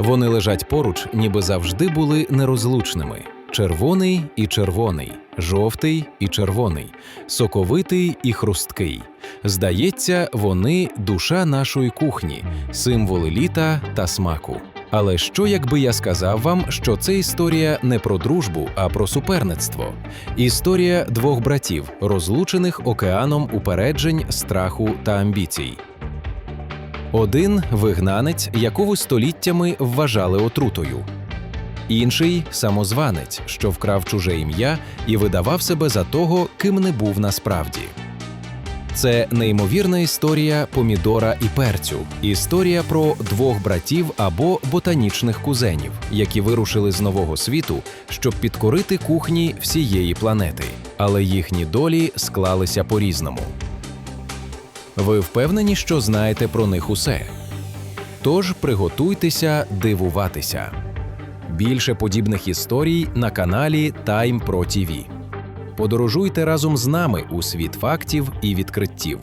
Вони лежать поруч, ніби завжди були нерозлучними: червоний і червоний, жовтий і червоний, соковитий і хрусткий. Здається, вони душа нашої кухні, символи літа та смаку. Але що якби я сказав вам, що це історія не про дружбу, а про суперництво? Історія двох братів, розлучених океаном упереджень, страху та амбіцій. Один вигнанець, якого століттями вважали отрутою. Інший самозванець, що вкрав чуже ім'я і видавав себе за того, ким не був насправді. Це неймовірна історія помідора і перцю, історія про двох братів або ботанічних кузенів, які вирушили з нового світу, щоб підкорити кухні всієї планети, але їхні долі склалися по-різному. Ви впевнені, що знаєте про них усе? Тож приготуйтеся дивуватися. Більше подібних історій на каналі Time Pro TV. Подорожуйте разом з нами у світ фактів і відкриттів.